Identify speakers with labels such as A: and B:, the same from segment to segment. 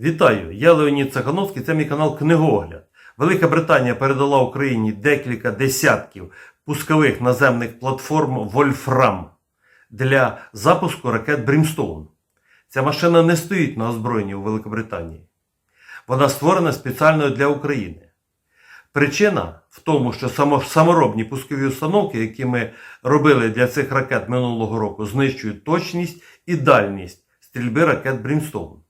A: Вітаю! Я Леонід Цехановський, це мій канал Книгогляд. Велика Британія передала Україні декілька десятків пускових наземних платформ Вольфрам для запуску ракет Brimstone. Ця машина не стоїть на озброєнні у Великобританії. Вона створена спеціально для України. Причина в тому, що саморобні пускові установки, які ми робили для цих ракет минулого року, знищують точність і дальність стрільби ракет Brimstone.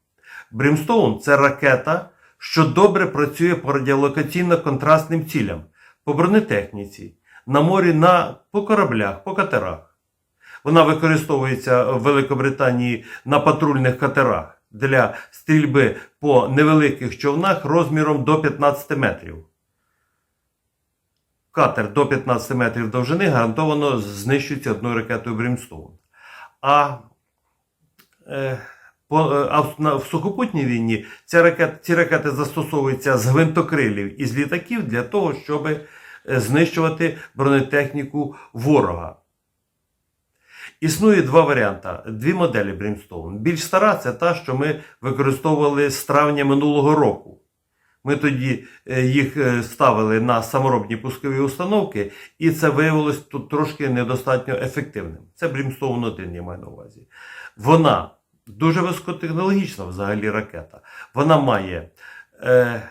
A: Brimstone – це ракета, що добре працює по радіолокаційно-контрастним цілям, по бронетехніці, на морі, на, по кораблях, по катерах. Вона використовується в Великобританії на патрульних катерах для стрільби по невеликих човнах розміром до 15 метрів. Катер до 15 метрів довжини гарантовано знищується одною ракетою Brimstone. А е, а в, сухопутній війні ця ракет, ці ракети застосовуються з гвинтокрилів і з літаків для того, щоб е, знищувати бронетехніку ворога. Існує два варіанти, дві моделі Brimstone. Більш стара це та, що ми використовували з травня минулого року. Ми тоді е, їх е, ставили на саморобні пускові установки, і це виявилось тут трошки недостатньо ефективним. Це Brimstone 1, я маю на увазі. Вона дуже високотехнологічна взагалі ракета. Вона має, е,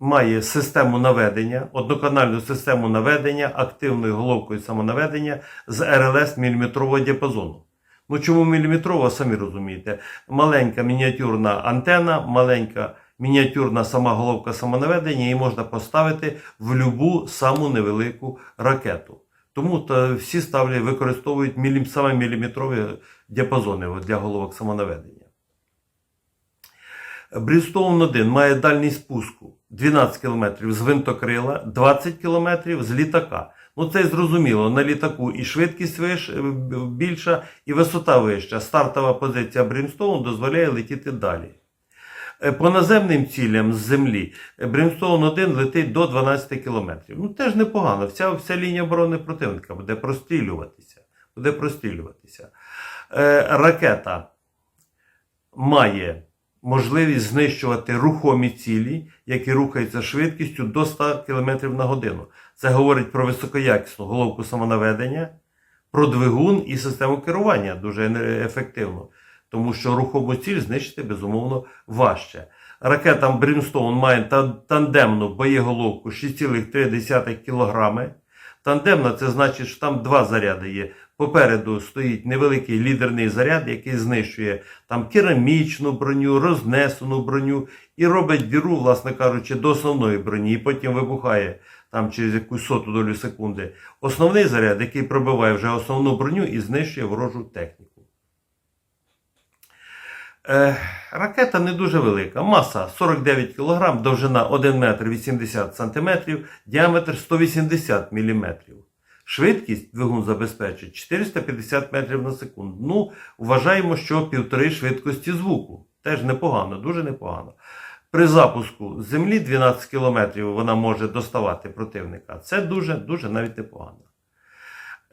A: має систему наведення, одноканальну систему наведення, активною головкою самонаведення з РЛС міліметрового діапазону. Ну чому міліметрова, самі розумієте. Маленька мініатюрна антена, маленька мініатюрна сама головка самонаведення, її можна поставити в любу саму невелику ракету. Тому всі ставлять, використовують мілі, саме міліметрові діапазони для головок самонаведення. Брістон 1 має дальність спуску 12 км з винтокрила, 20 км з літака. Ну це зрозуміло. На літаку і швидкість виш, більша, і висота вища. Стартова позиція Brimstone дозволяє летіти далі. Е, По наземним цілям з землі Brimstone 1 летить до 12 км. Ну теж непогано. Вся, вся лінія оборони противника буде прострілюватися. Буде прострілюватися. Е, ракета має можливість знищувати рухомі цілі, які рухаються швидкістю до 100 км на годину. Це говорить про високоякісну головку самонаведення, про двигун і систему керування дуже ефективно, тому що рухому ціль знищити безумовно важче. Ракета Brimstone має тандемну боєголовку 6,3 кг. Тандемна це значить, що там два заряди є. Попереду стоїть невеликий лідерний заряд, який знищує там керамічну броню, рознесену броню і робить діру, власне кажучи, до основної броні, і потім вибухає там через якусь соту долю секунди. Основний заряд, який пробиває вже основну броню і знищує ворожу техніку. Е, ракета не дуже велика. Маса 49 кг, довжина 1 метр 80 см, діаметр 180 мм. Швидкість двигун забезпечить 450 метрів на секунду. Ну, вважаємо, що півтори швидкості звуку. Теж непогано, дуже непогано. При запуску з землі 12 км вона може доставати противника. Це дуже-дуже навіть непогано.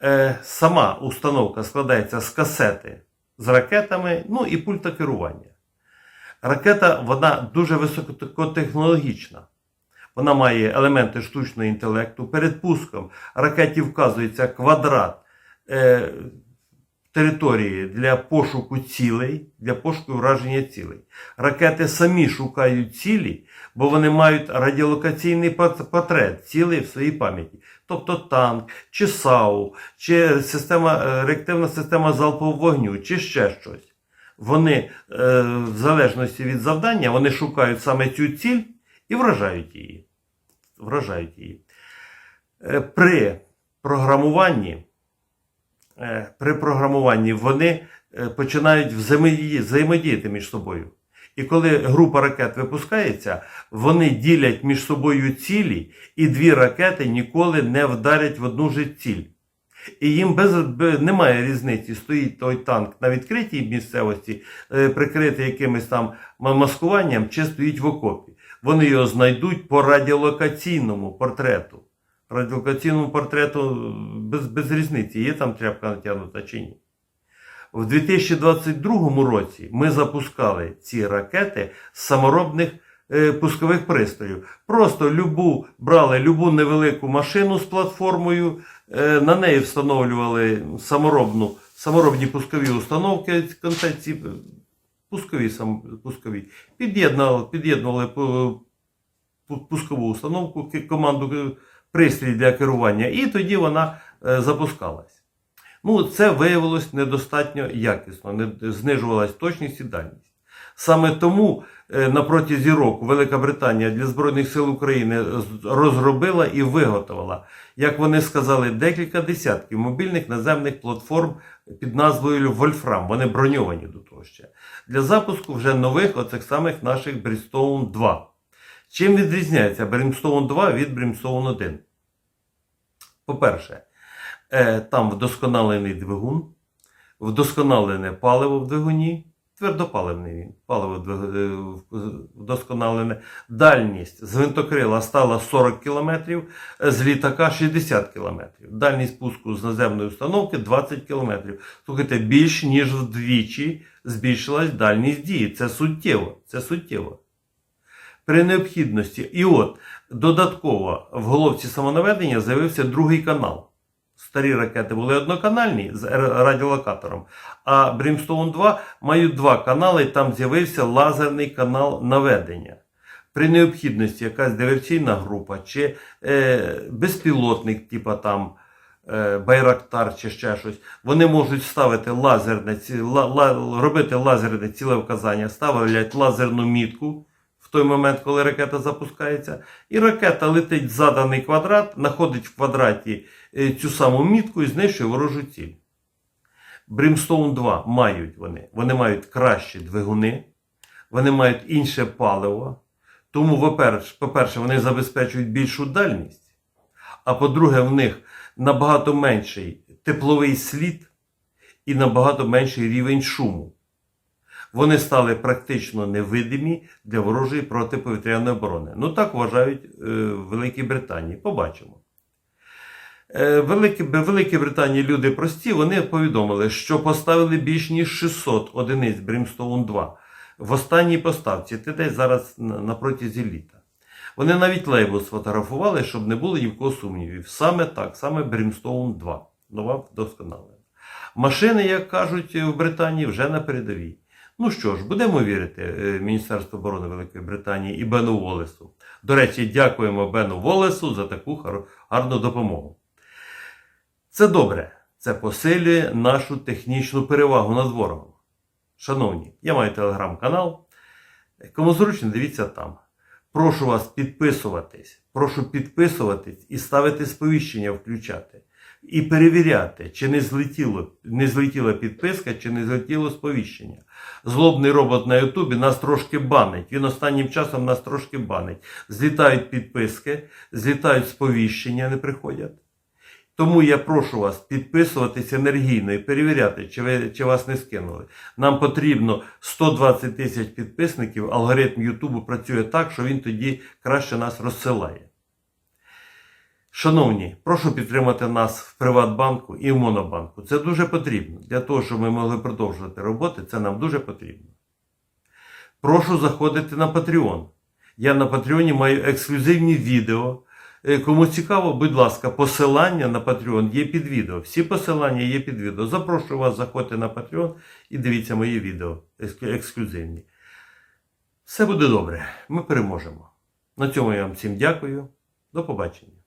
A: Е, сама установка складається з касети з ракетами, ну і пульта керування. Ракета вона дуже високотехнологічна. Вона має елементи штучного інтелекту. Перед пуском ракеті вказується квадрат е, території для пошуку цілей, для пошуку враження цілей. Ракети самі шукають цілі, бо вони мають радіолокаційний портрет цілей в своїй пам'яті. Тобто танк, чи САУ, чи система, е, реактивна система залпового вогню, чи ще щось. Вони, е, в залежності від завдання, вони шукають саме цю ціль і вражають її. Вражають її. Е, При програмуванні, при програмуванні вони е, починають взаємодіяти між собою. І коли група ракет випускається, вони ділять між собою цілі, і дві ракети ніколи не вдарять в одну ж ціль. І їм без, немає різниці, стоїть той танк на відкритій місцевості, е, прикритий якимось там маскуванням, чи стоїть в окопі. Вони його знайдуть по радіолокаційному портрету. Радіолокаційному портрету е, без, без різниці, є там тряпка натягнута чи ні. В 2022 році ми запускали ці ракети з саморобних е, пускових пристроїв. Просто любу, брали любу невелику машину з платформою, е, на неї встановлювали саморобну, саморобні пускові установки концепції, е, пускові, сам, пускові. Під'єднували, під'єднували пу- пу- пускову установку, команду е, пристрій для керування, і тоді вона е, запускалась. Ну, це виявилось недостатньо якісно, знижувалась точність і дальність. Саме тому е, на протязі року Велика Британія для Збройних сил України розробила і виготовила, як вони сказали, декілька десятків мобільних наземних платформ під назвою Вольфрам. Вони броньовані до того ще. Для запуску вже нових оцих самих наших Brimstone 2. Чим відрізняється Brimstone 2 від Brimstone 1? По-перше, е, там вдосконалений двигун, вдосконалене паливо в двигуні, твердопаливний він, паливо е, вдосконалене. Дальність з гвинтокрила стала 40 км, з літака 60 км. Дальність пуску з наземної установки 20 км. Слухайте, більш ніж вдвічі збільшилась дальність дії. Це суттєво. Це суттєво. При необхідності. І от додатково в головці самонаведення з'явився другий канал. Старі ракети були одноканальні з радіолокатором, а Brimstone 2 мають два канали, там з'явився лазерний канал наведення. При необхідності якась диверсійна група чи е, безпілотник, типа там е, Байрактар чи ще щось, вони можуть ставити лазерне, ці- ла, ла, робити лазерне цілевказання, ставлять лазерну мітку той момент, коли ракета запускається, і ракета летить в заданий квадрат, знаходить в квадраті е, цю саму мітку і знищує ворожу ціль. Brimstone 2 мають вони. Вони мають кращі двигуни, вони мають інше паливо. Тому, по-перше, по-перше, вони забезпечують більшу дальність. А по-друге, в них набагато менший тепловий слід і набагато менший рівень шуму. Вони стали практично невидимі для ворожої протиповітряної оборони. Ну так вважають е, в Великій Британії. Побачимо. Е, Великі, Великій Британії люди прості, вони повідомили, що поставили більш ніж 600 одиниць Brimstone 2 в останній поставці, це десь зараз на, протязі літа. Вони навіть лейбл сфотографували, щоб не було ні в кого сумнівів. Саме так, саме Brimstone 2. Нова вдосконалена. Машини, як кажуть в Британії, вже на передовій. Ну що ж, будемо вірити е, Міністерству оборони Великої Британії і Бену Волесу. До речі, дякуємо Бену Волесу за таку гарну допомогу. Це добре. Це посилює нашу технічну перевагу над ворогом. Шановні, я маю телеграм-канал. Кому зручно, дивіться там. Прошу вас підписуватись. Прошу підписуватись і ставити сповіщення включати. І перевіряти, чи не злетіло, не злетіла підписка, чи не злетіло сповіщення. Злобний робот на Ютубі нас трошки банить. Він останнім часом нас трошки банить. Злітають підписки, злітають сповіщення, не приходять. Тому я прошу вас підписуватись енергійно і перевіряти, чи, ви, чи вас не скинули. Нам потрібно 120 тисяч підписників. Алгоритм Ютубу працює так, що він тоді краще нас розсилає. Шановні, прошу підтримати нас в Приватбанку і в Монобанку. Це дуже потрібно. Для того, щоб ми могли продовжувати роботи, це нам дуже потрібно. Прошу заходити на Patreon. Я на Патреоні маю ексклюзивні відео. Е, Кому цікаво, будь ласка, посилання на Patreon є під відео. Всі посилання є під відео. Запрошую вас заходьте на Patreon і дивіться мої відео ексклюзивні. Все буде добре. Ми переможемо. На цьому я вам всім дякую. До побачення.